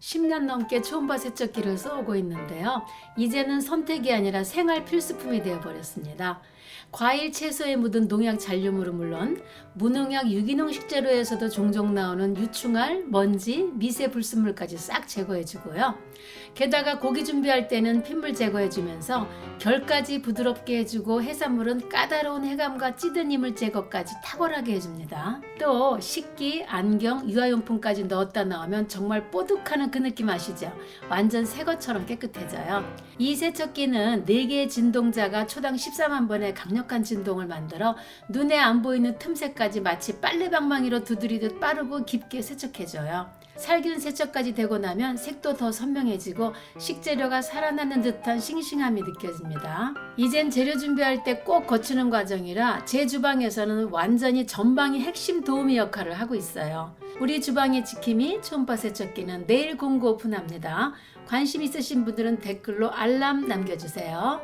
10년 넘게 초음파 세척기를 써오고 있는데요. 이제는 선택이 아니라 생활 필수품이 되어버렸습니다. 과일 채소에 묻은 농약 잔류물은 물론 무농약 유기농 식재료에서도 종종 나오는 유충알, 먼지, 미세 불순물까지 싹 제거해주고요. 게다가 고기 준비할 때는 핏물 제거해주면서 결까지 부드럽게 해주고 해산물은 까다로운 해감과 찌든 이물 제거까지 탁월하게 해줍니다. 또 식기, 안경, 유아용품까지 넣었다 나오면 정말 뽀득하는 그 느낌 아시죠? 완전 새 것처럼 깨끗해져요. 이 세척기는 4개의 진동자가 초당 14만 번의 강력한 진동을 만들어 눈에 안 보이는 틈새까지 마치 빨래방망이로 두드리듯 빠르고 깊게 세척해줘요. 살균 세척까지 되고 나면 색도 더 선명해지고 식재료가 살아나는 듯한 싱싱함이 느껴집니다. 이젠 재료 준비할 때 꼭 거치는 과정이라 제 주방에서는 완전히 전방이 핵심 도우미 역할을 하고 있어요. 우리 주방의 지킴이 초음파 세척기는 내일 공고 오픈합니다. 관심 있으신 분들은 댓글로 알람 남겨주세요.